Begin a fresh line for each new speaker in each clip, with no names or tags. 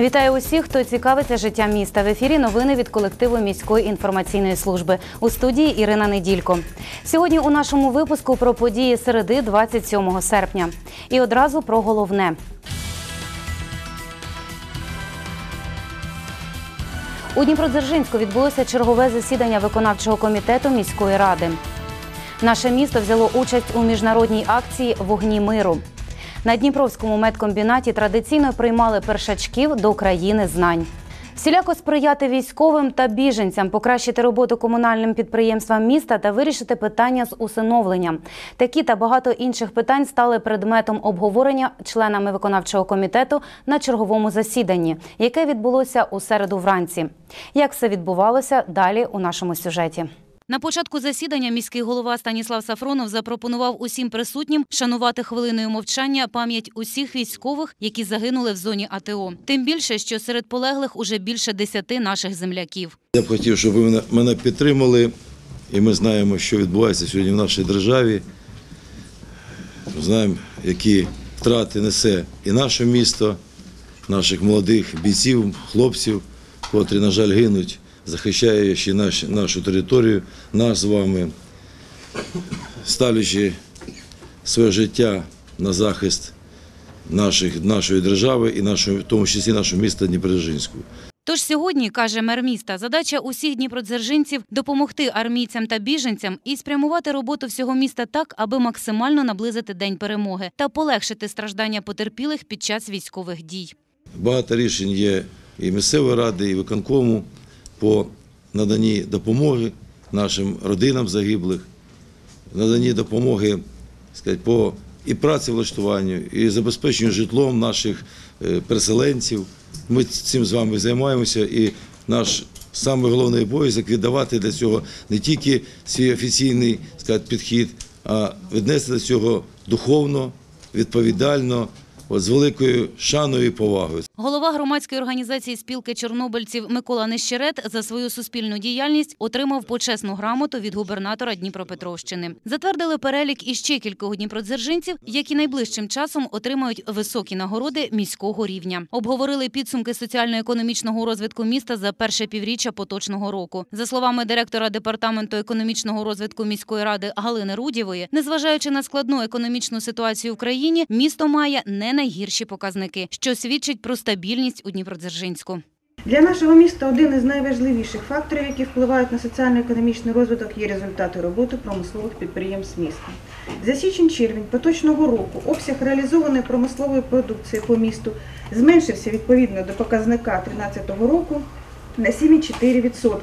Вітаю усіх, хто цікавиться життям міста. В ефірі новини від колективу міської інформаційної служби у студії Ірина Неділько. Сьогодні у нашому випуску про події середи 27 серпня. І одразу про головне. У Дніпродзержинську відбулося чергове засідання виконавчого комітету міської ради. Наше місто взяло участь у міжнародній акції Вогні миру. На Дніпровському медкомбінаті традиційно приймали першачків до країни знань. Всіляко сприяти військовим та біженцям, покращити роботу комунальним підприємствам міста та вирішити питання з усиновленням. Такі та багато інших питань стали предметом обговорення членами виконавчого комітету на черговому засіданні, яке відбулося у середу вранці. Як все відбувалося далі у нашому сюжеті? На початку засідання міський голова Станіслав Сафронов запропонував усім присутнім шанувати хвилиною мовчання пам'ять усіх військових, які загинули в зоні АТО. Тим більше, що серед полеглих уже більше десяти наших земляків.
Я б хотів, щоб ви мене- підтримали, і ми знаємо, що відбувається сьогодні в нашій державі. Знаємо, які втрати несе і наше місто, наших молодих бійців, хлопців, котрі, на жаль, гинуть, захищаючи наш, нашу територію, нас з вами, ставлячи своє життя на захист наших, нашої держави і нашої, в тому числі нашого міста Дніпродзержинську.
Тож сьогодні, каже мер міста, задача усіх дніпродзержинців допомогти армійцям та біженцям і спрямувати роботу всього міста так, аби максимально наблизити день перемоги та полегшити страждання потерпілих під час військових дій.
Багато рішень є і місцевої ради, і виконкому по наданні допомоги нашим родинам загиблих, наданні допомоги сказати, по і працевлаштуванню, і забезпеченню житлом наших е, переселенців. Ми цим з вами займаємося, і наш самий головний обов'язок віддавати для цього не тільки свій офіційний сказати, підхід, а віднести до цього духовно, відповідально, от, з великою шаною і повагою.
Голова громадської організації спілки чорнобильців Микола Нещерет за свою суспільну діяльність отримав почесну грамоту від губернатора Дніпропетровщини. Затвердили перелік іще кількох дніпродзержинців, які найближчим часом отримають високі нагороди міського рівня. Обговорили підсумки соціально-економічного розвитку міста за перше півріччя поточного року. За словами директора департаменту економічного розвитку міської ради Галини Рудєвої, незважаючи на складну економічну ситуацію в країні, місто має не найгірші показники, що свідчить про стабільність у Дніпродзержинську.
Для нашого міста один із найважливіших факторів, які впливають на соціально-економічний розвиток, є результати роботи промислових підприємств міста. За січень-червень поточного року обсяг реалізованої промислової продукції по місту зменшився відповідно до показника 2013 року на 7,4%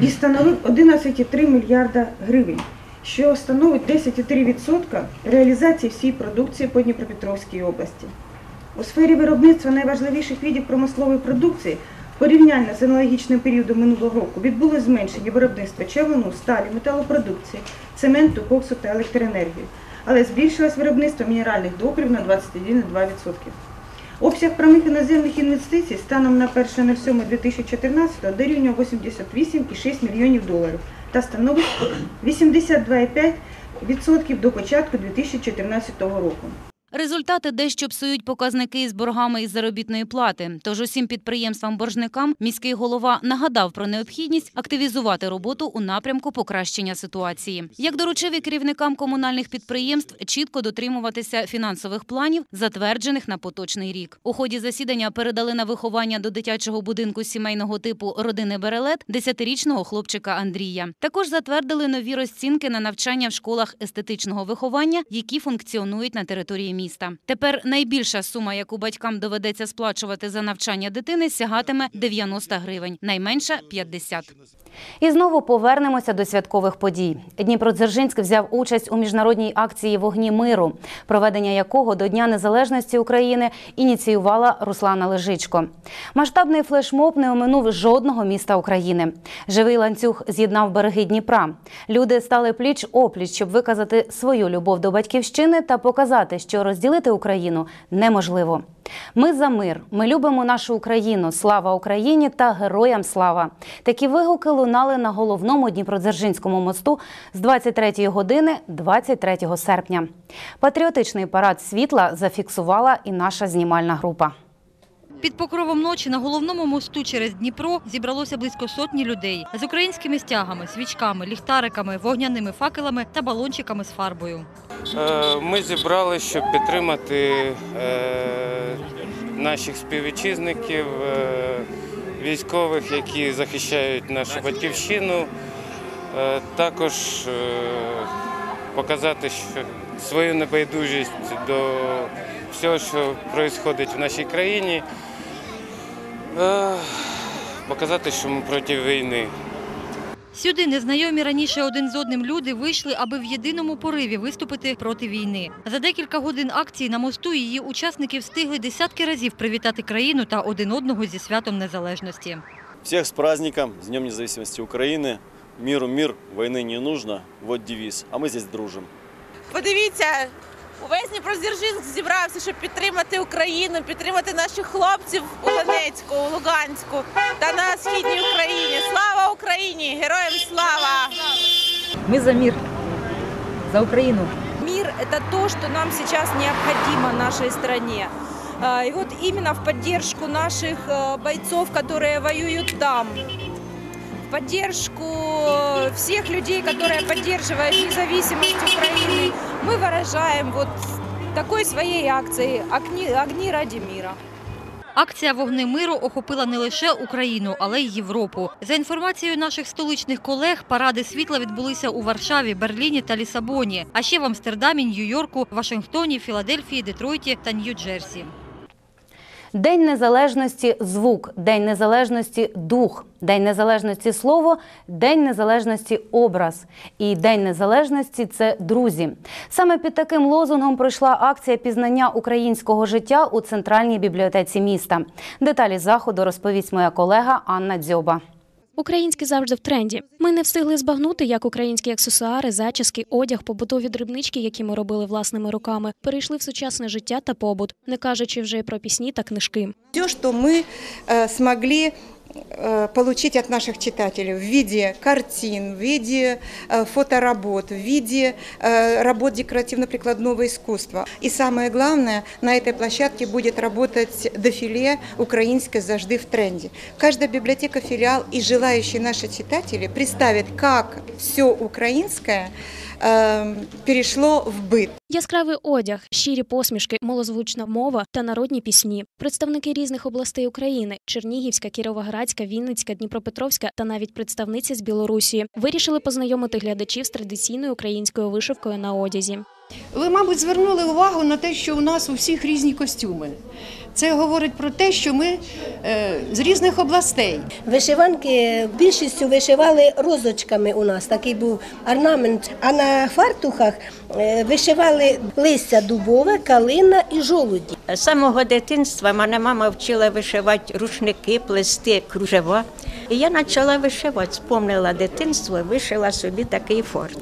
і становив 11,3 мільярда гривень, що становить 10,3% реалізації всієї продукції по Дніпропетровській області. У сфері виробництва найважливіших видів промислової продукції порівняння з аналогічним періодом минулого року відбулось зменшення виробництва човину, сталі, металопродукції, цементу, коксу та електроенергії, але збільшилось виробництво мінеральних добрив на 21,2%. Обсяг прямих іноземних інвестицій станом на 1.07.2014 дорівнює 88,6 мільйонів доларів та становить 82,5% до початку 2014 року.
Результати дещо псують показники із боргами із заробітної плати. Тож усім підприємствам-боржникам міський голова нагадав про необхідність активізувати роботу у напрямку покращення ситуації. Як доручив і керівникам комунальних підприємств чітко дотримуватися фінансових планів, затверджених на поточний рік. У ході засідання передали на виховання до дитячого будинку сімейного типу родини Берелет 10-річного хлопчика Андрія. Також затвердили нові розцінки на навчання в школах естетичного виховання, які функціонують на території міста. Тепер найбільша сума, яку батькам доведеться сплачувати за навчання дитини, сягатиме 90 гривень, найменша 50. І знову повернемося до святкових подій. Дніпродзержинськ взяв участь у міжнародній акції Вогні миру, проведення якого до Дня Незалежності України ініціювала Руслана Лежичко. Масштабний флешмоб не оминув жодного міста України. Живий ланцюг з'єднав береги Дніпра. Люди стали пліч опліч, щоб виказати свою любов до батьківщини та показати, що розділити Україну неможливо. Ми за мир. Ми любимо нашу Україну. Слава Україні та героям слава. Такі вигуки лунали на головному Дніпродзержинському мосту з 23 години 23 серпня. Патріотичний парад світла зафіксувала і наша знімальна група.
Під покровом ночі на головному мосту через Дніпро зібралося близько сотні людей з українськими стягами, свічками, ліхтариками, вогняними факелами та балончиками з фарбою.
Е, Ми зібрали, щоб підтримати е, наших співвітчизників, е, військових, які захищають нашу батьківщину. Також показати що свою небайдужість до всього, що відбувається в нашій країні. Е, Показати, що ми проти війни.
Сюди незнайомі раніше один з одним люди вийшли, аби в єдиному пориві виступити проти війни. За декілька годин акції на мосту її учасники встигли десятки разів привітати країну та один одного зі святом незалежності.
Всех с праздником, с Днем независимости Украины. Миру мир, войны не нужно. Вот девиз. А мы здесь дружим.
Подивіться, увесь Дніпродзержинськ зібрався, щоб підтримати Україну, підтримати наших хлопців у Донецьку, у Луганську та на східній Україні. Слава Україні! Героям слава!
Мы за мир, за Украину.
Мир – это то, что нам сейчас необходимо нашей стране. А, И вот именно в поддержку наших э, бойцов, которые воюют там, в поддержку э, всех людей, которые поддерживают независимость Украины, мы выражаем вот такой своей акцией «Огни, огни ради мира».
Акція «Вогни миру» охопила не лише Україну, але й Європу. За інформацією наших столичних колег, паради світла відбулися у Варшаві, Берліні та Лісабоні, а ще в Амстердамі, Нью-Йорку, Вашингтоні, Філадельфії, Детройті та Нью-Джерсі.
День незалежності звук, День незалежності дух, День незалежності слово, День незалежності образ. І День незалежності це друзі. Саме під таким лозунгом пройшла акція пізнання українського життя у центральній бібліотеці міста. Деталі заходу розповість моя колега Анна Дзьоба.
Українське завжди в тренді. Ми не встигли збагнути, як українські аксесуари, зачіски, одяг, побутові дрібнички, які ми робили власними руками, перейшли в сучасне життя та побут, не кажучи вже й про пісні та книжки.
все, что мы э, смогли э, получить от наших читателей в виде картин, в виде э, фоторабот, в виде э, работ декоративно-прикладного искусства. И самое главное, на этой площадке будет работать дефиле «Украинское зажды в тренде». Каждая библиотека, филиал и желающие наши читатели представят, как все украинское э, перешло в бит.
Яскравий одяг, щирі посмішки, малозвучна мова та народні пісні. Представники різних областей України Чернігівська, Кіровоградська, Вінницька, Дніпропетровська та навіть представниці з Білорусі вирішили познайомити глядачів з традиційною українською вишивкою на одязі.
Ви, мабуть, звернули увагу на те, що у нас у всіх різні костюми. Це говорить про те, що ми е, з різних областей.
Вишиванки більшістю вишивали розочками у нас, такий був орнамент. А на фартухах е, вишивали листя дубове, калина і жолуді.
З самого дитинства мене мама вчила вишивати рушники, плести кружева. І я почала вишивати, спомнила дитинство, вишила собі такий форт.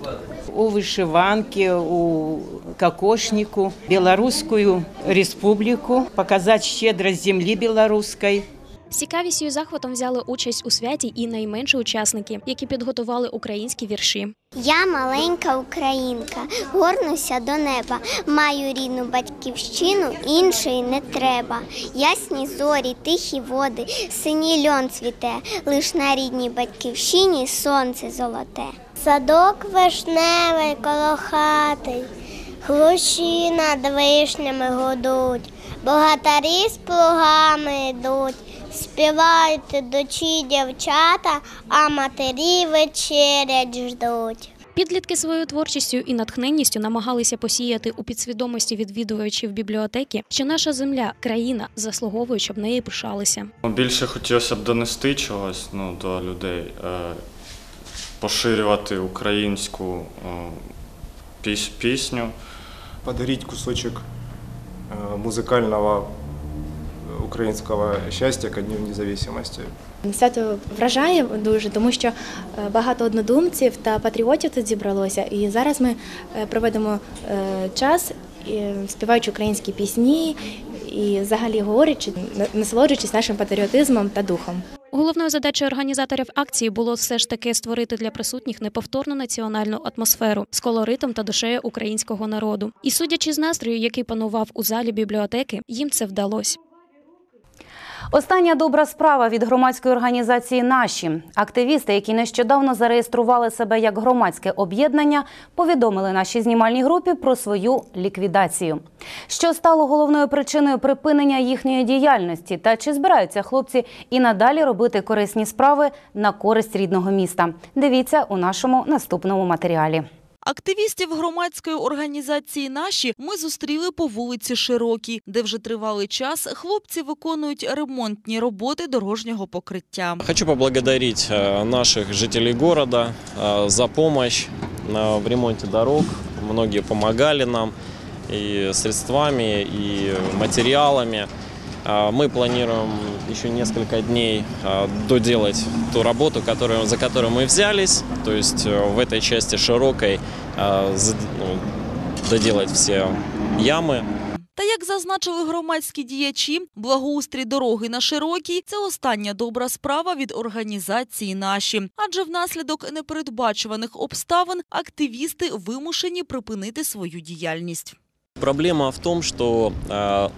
У вышиванке, у кокошнику, Белорусскую республику, показать щедрость земли белорусской.
З цікавістю і захватом взяли участь у святі і найменші учасники, які підготували українські вірші.
Я маленька українка, горнуся до неба, маю рідну батьківщину, іншої не треба. Ясні зорі, тихі води, синій льон цвіте, лиш на рідній батьківщині сонце золоте. Садок вишневий коло хати, глуші над вишнями гудуть, богатарі з плугами йдуть. Співають дочі дівчата, а матері вечерять ждуть.
Підлітки своєю творчістю і натхненністю намагалися посіяти у підсвідомості відвідувачів бібліотеки, що наша земля, країна заслуговує, щоб неї пишалися.
Більше хотілося б донести чогось ну, до людей, е, поширювати українську е, піс- пісню.
подарить кусочек э, музыкального э, украинского счастья ко Дню независимости.
Свято вражає дуже, тому що е, багато однодумців та патріотів тут зібралося. І зараз ми е, проведемо е, час і співаючи українські пісні і взагалі говорячи, насолоджуючись нашим патріотизмом та духом.
Головною задачею організаторів акції було все ж таки створити для присутніх неповторну національну атмосферу з колоритом та душею українського народу. І судячи з настрою, який панував у залі бібліотеки, їм це вдалося.
Остання добра справа від громадської організації Наші активісти, які нещодавно зареєстрували себе як громадське об'єднання, повідомили нашій знімальній групі про свою ліквідацію. Що стало головною причиною припинення їхньої діяльності, та чи збираються хлопці і надалі робити корисні справи на користь рідного міста? Дивіться у нашому наступному матеріалі.
Активістів громадської організації «Наші» ми зустріли по вулиці Широкій, де вже тривалий час хлопці виконують ремонтні роботи дорожнього покриття.
Хочу поблагодарить э, наших жителей города э, за помощь э, в ремонте дорог. Многие помогали нам и средствами, и материалами. А Мы планируем еще несколько дней а, доделать ту работу, которую, за которую мы взялись. То есть э, в этой части широкой а, зад- ну, доделать все ямы,
Та як зазначили громадські діячі, благоустрій дороги на Широкій – це остання добра справа від організації «Наші». Адже внаслідок непередбачуваних обставин активісти вимушені припинити свою діяльність.
Проблема в том, что э,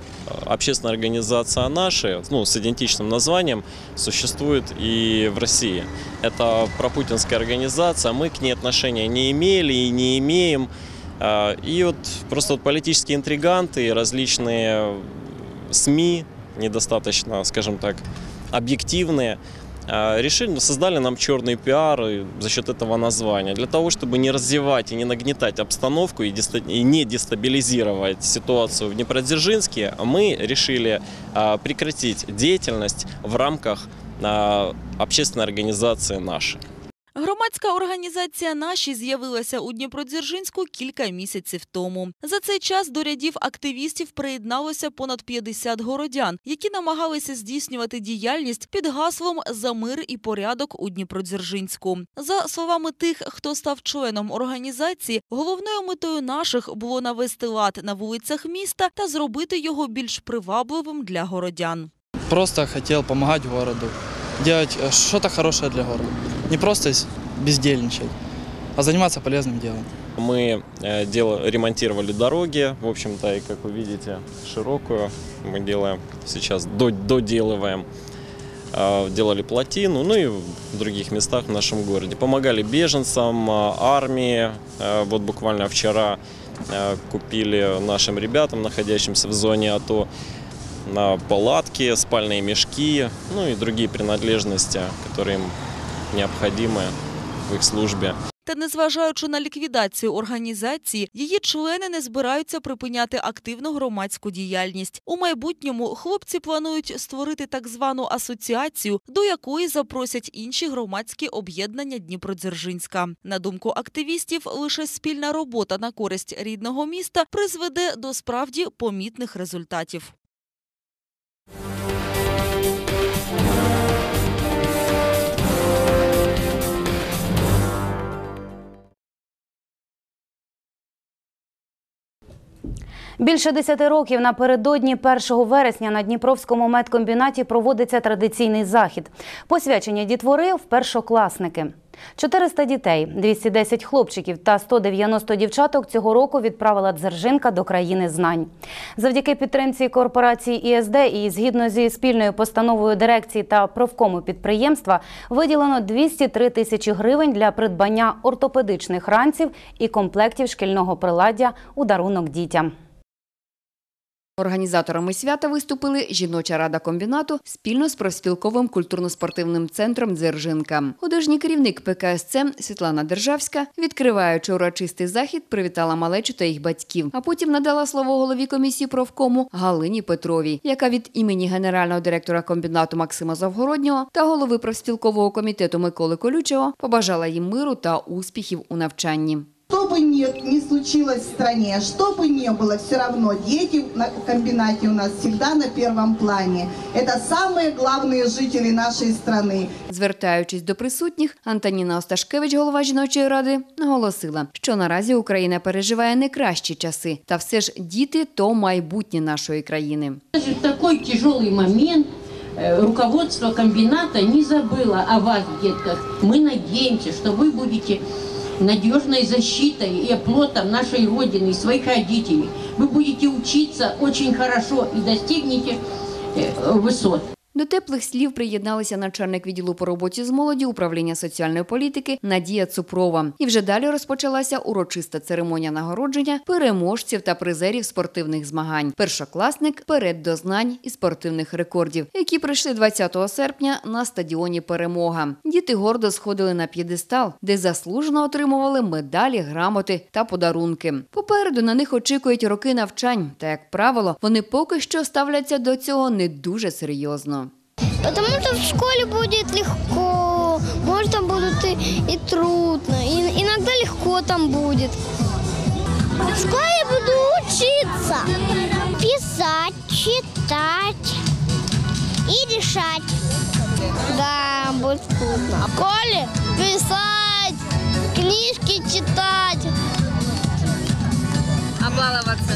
общественная организация «Наши», ну, с идентичным названием, существует и в России. Это пропутинская организация, мы к ней отношения не имели и не имеем. Э, и вот просто вот политические интриганты, различные СМИ, недостаточно, скажем так, объективные, решили, ну, создали нам черный пиар и за счет этого названия, для того, чтобы не развивать и не нагнетать обстановку и, деста- и не дестабилизировать ситуацию в Днепродзержинске, мы решили э, прекратить деятельность в рамках э, общественной организации «Наши».
Громадська організація «Наші» з'явилася у Дніпродзержинську кілька місяців тому. За цей час до рядів активістів приєдналося понад 50 городян, які намагалися здійснювати діяльність під гаслом «За мир і порядок у Дніпродзержинську». За словами тих, хто став членом організації, головною метою наших було навести лад на вулицях міста та зробити його більш привабливим для городян.
Просто хотел помогать городу, делать э, что-то для города. Не просто бездельничать, а заниматься полезным делом.
Мы э, дел- ремонтировали дороги, в общем-то, и как вы видите, широкую мы делаем сейчас, до- доделываем. Э, Делали плотину, ну и в других местах в нашем городе. Помогали беженцам, э, армии. Вот буквально вчера купили нашим ребятам, находящимся в зоне АТО, на палатки, спальные мешки, ну и другие принадлежности, которые им необходимы в их службе.
Та незважаючи на ліквідацію організації, її члени не збираються припиняти активну громадську діяльність. У майбутньому хлопці планують створити так звану асоціацію, до якої запросять інші громадські об'єднання Дніпродзержинська. На думку активістів, лише спільна робота на користь рідного міста призведе до справді помітних результатів.
Більше 10 років напередодні 1 вересня на Дніпровському медкомбінаті проводиться традиційний захід – посвячення дітвори в першокласники. 400 дітей, 210 хлопчиків та 190 дівчаток цього року відправила Дзержинка до країни знань. Завдяки підтримці корпорації ІСД і згідно зі спільною постановою дирекції та профкому підприємства виділено 203 тисячі гривень для придбання ортопедичних ранців і комплектів шкільного приладдя у дарунок дітям.
Організаторами свята виступили жіноча рада комбінату спільно з профспілковим культурно-спортивним центром Дзержинка. Художній керівник ПКСЦ Світлана Державська, відкриваючи урочистий захід, привітала малечу та їх батьків, а потім надала слово голові комісії профкому Галині Петровій, яка від імені генерального директора комбінату Максима Завгороднього та голови профспілкового комітету Миколи Колючого побажала їм миру та успіхів у навчанні.
Что
что бы ни, ни случилось в стране, что бы ни было, все равно дети на комбинате у нас всегда на первом плане. Это самые главные жители нашей страны.
Звертаючись до присутніх, Антоніна Осташкевич, голова жіночої ради, наголосила, що наразі Україна переживає не кращі часи, та все ж діти то майбутнє нашої країни.
Даже в такой тяжелый момент э, руководство комбината не забыло о вас, детках. Мы надеемся, что вы будете надежной защитой и оплотом нашей Родины и своих родителей. Вы будете учиться очень хорошо и достигнете э, высот.
До теплих слів приєдналися начальник відділу по роботі з молоді управління соціальної політики Надія Цупрова. І вже далі розпочалася урочиста церемонія нагородження переможців та призерів спортивних змагань. Першокласник перед до знань і спортивних рекордів, які прийшли 20 серпня на стадіоні Перемога. Діти гордо сходили на п'єдестал, де заслужено отримували медалі, грамоти та подарунки. Попереду на них очікують роки навчань, та як правило, вони поки що ставляться до цього не дуже серйозно.
Потому что в школе будет легко, может там будут и, и трудно, и иногда легко там будет. В школе буду учиться, писать, читать и решать. Да, будет вкусно. В школе писать, книжки читать.
А баловаться?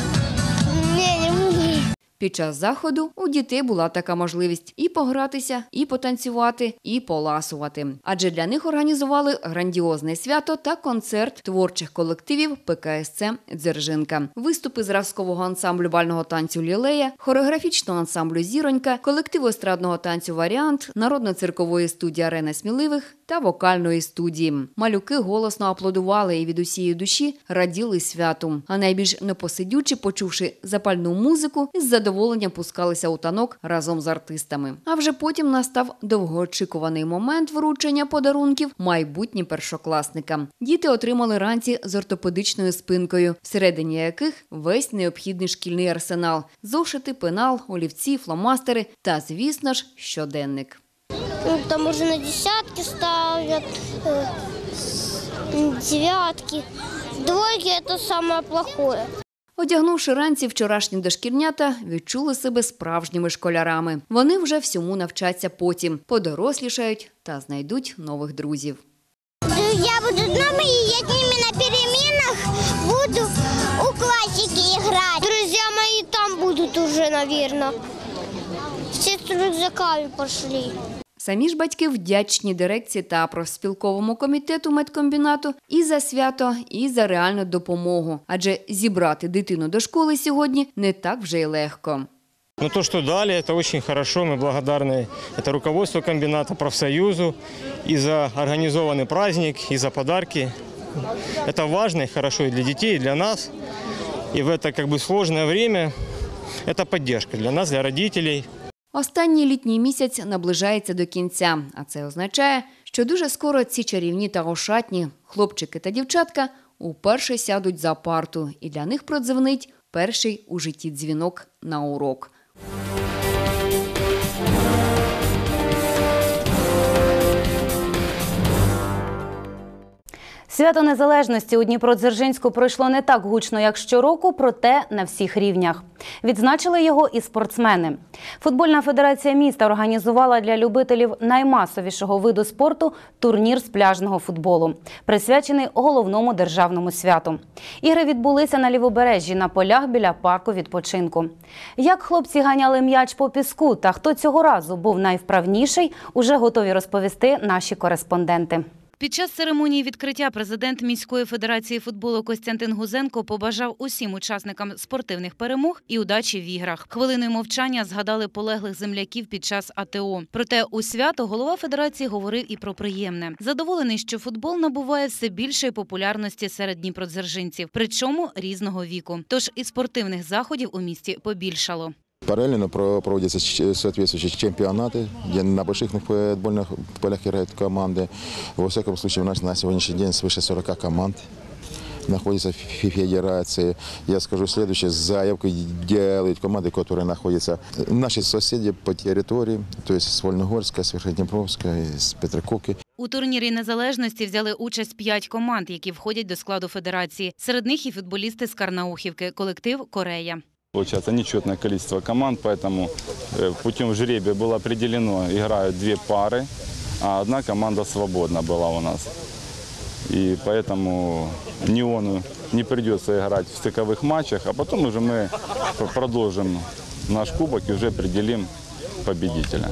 Не, не буду.
Під час заходу у дітей була така можливість і погратися, і потанцювати, і поласувати. Адже для них організували грандіозне свято та концерт творчих колективів ПКСЦ Дзержинка, виступи зразкового ансамблю бального танцю Лілея, хореографічного ансамблю Зіронька, колективу естрадного танцю Варіант, народно-циркової студії Арена сміливих та вокальної студії. Малюки голосно аплодували і від усієї душі раділи святу. А найбільш непосидючі, почувши запальну музику, із задоволенням пускалися у танок разом з артистами. А вже потім настав довгоочікуваний момент вручення подарунків майбутнім першокласникам. Діти отримали ранці з ортопедичною спинкою, всередині яких весь необхідний шкільний арсенал: зошити, пенал, олівці, фломастери та, звісно ж, щоденник.
Ну, там уже на десятки ставят, э, девятки. Двойки это самое плохое.
Одягнувши ранці вчорашні дошкільнята, відчули себе справжніми школярами. Вони вже всьому навчаться потім, подорослішають та знайдуть нових друзів.
Я буду дома, и я с ними на переменах буду у классики играть. Друзья мои там будут уже, наверное. Все с рюкзаками пошли.
Самі ж батьки вдячні дирекції та профспілковому комітету медкомбінату і за свято, і за реальну допомогу. Адже зібрати дитину до школи сьогодні не так вже й легко.
Но то, что дали, это очень хорошо. Мы благодарны это руководству комбината, профсоюзу и за организованный праздник, и за подарки. Это важно и хорошо и для детей, и для нас. И в это как бы сложное время это поддержка для нас, для родителей.
Останній літній місяць наближається до кінця, а це означає, що дуже скоро ці чарівні та ошатні хлопчики та дівчатка уперше сядуть за парту, і для них продзвонить перший у житті дзвінок на урок.
Свято Незалежності у Дніпродзержинську пройшло не так гучно, як щороку, проте на всіх рівнях. Відзначили його і спортсмени. Футбольна федерація міста організувала для любителів наймасовішого виду спорту турнір з пляжного футболу, присвячений головному державному святу. Ігри відбулися на лівобережжі на полях біля парку відпочинку. Як хлопці ганяли м'яч по піску та хто цього разу був найвправніший, уже готові розповісти наші кореспонденти. Під час церемонії відкриття президент міської федерації футболу Костянтин Гузенко побажав усім учасникам спортивних перемог і удачі в іграх. Хвилиною мовчання згадали полеглих земляків під час АТО. Проте у свято голова федерації говорив і про приємне. Задоволений, що футбол набуває все більшої популярності серед дніпродзержинців, причому різного віку. Тож і спортивних заходів у місті побільшало.
Параллельно про- проводятся ч- соответствующие чемпионаты, где на больших футбольных полях играют команды. Во всяком случае, у нас на сегодняшний день свыше 40 команд находится в фе- федерации. Я скажу следующее, заявку делают команды, которые находятся наши соседи по территории, то есть с Вольногорска, с Верхнеднепровска, с Петрококи.
У турнірі незалежності взяли участь п'ять команд, які входять до складу федерації. Серед них і футболісти з Карнаухівки, колектив Корея.
Получается нечетное количество команд, поэтому э, путем жребия было определено, играют две пары, а одна команда свободна была у нас. И поэтому Неону не придется играть в стыковых матчах, а потом уже мы продолжим наш кубок и уже определим победителя.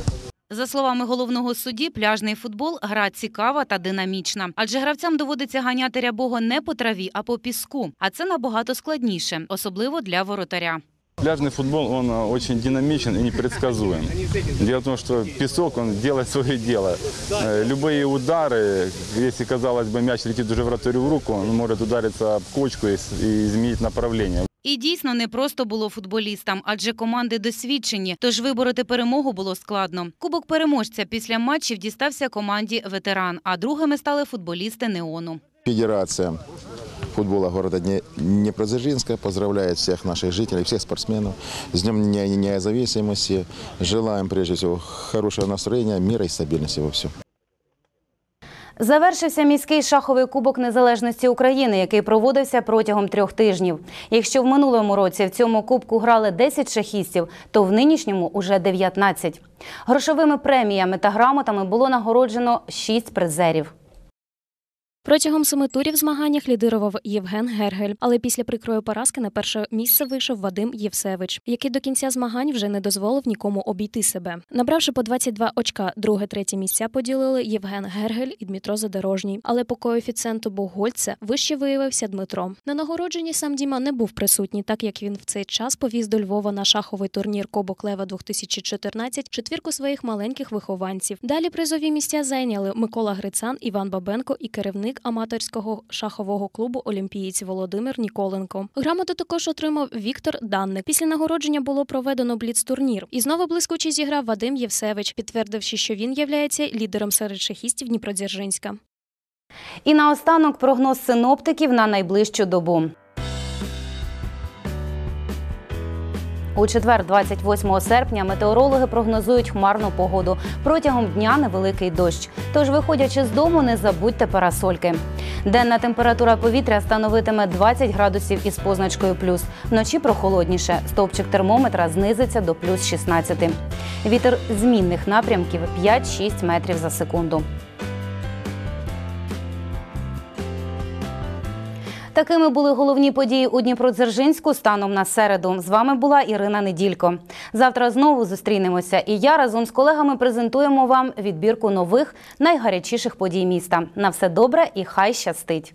За словами головного судді, пляжний футбол гра цікава та динамічна, адже гравцям доводиться ганяти рябого не по траві, а по піску. А це набагато складніше, особливо для воротаря.
Пляжный футбол, он э, очень динамичен и непредсказуем. Дело в том, что песок, он делает свое дело. Э, Любые удары, если, казалось бы, мяч летит уже вратарю в руку, он может удариться об кочку и с- и изменить направление.
І дійсно не просто було футболістам, адже команди досвідчені, тож вибороти перемогу було складно. Кубок переможця після матчів дістався команді ветеран, а другими стали футболісти Неону.
Федерация футбола города Дне- Днепродзержинска поздравляет всех наших жителей, всех спортсменов с Днем независимости. Желаем, прежде всего, хорошего настроения, мира и стабильности во всем.
Завершився міський шаховий кубок незалежності України, який проводився протягом трьох тижнів. Якщо в минулому році в цьому кубку грали 10 шахістів, то в нинішньому уже 19. Грошовими преміями та грамотами було нагороджено 6 призерів.
Протягом семи турів змаганнях лідирував Євген Гергель, але після прикрої поразки на перше місце вийшов Вадим Євсевич, який до кінця змагань вже не дозволив нікому обійти себе. Набравши по 22 очка, друге-третє місця поділили Євген Гергель і Дмитро Задорожній. Але по коефіцієнту Богольця вище виявився Дмитро. На нагородженні сам Діма не був присутній, так як він в цей час повіз до Львова на шаховий турнір Кобок Лева 2014 четвірку своїх маленьких вихованців. Далі призові місця зайняли Микола Грицан, Іван Бабенко і керівник аматорського шахового клубу Олімпієць Володимир Ніколенко. Грамоту також отримав Віктор Данник. Після нагородження було проведено бліц-турнір. І знову блискуче зіграв Вадим Євсевич, підтвердивши, що він являється лідером серед шахістів Дніпродзержинська.
І наостанок прогноз синоптиків на найближчу добу. У четвер, 28 серпня, метеорологи прогнозують хмарну погоду. Протягом дня невеликий дощ. Тож, виходячи з дому, не забудьте парасольки. Денна температура повітря становитиме 20 градусів із позначкою плюс. Вночі прохолодніше. Стовпчик термометра знизиться до плюс 16. Вітер змінних напрямків 5-6 метрів за секунду. Такими були головні події у Дніпродзержинську станом на середу. З вами була Ірина Неділько. Завтра знову зустрінемося, і я разом з колегами презентуємо вам відбірку нових найгарячіших подій міста. На все добре і хай щастить!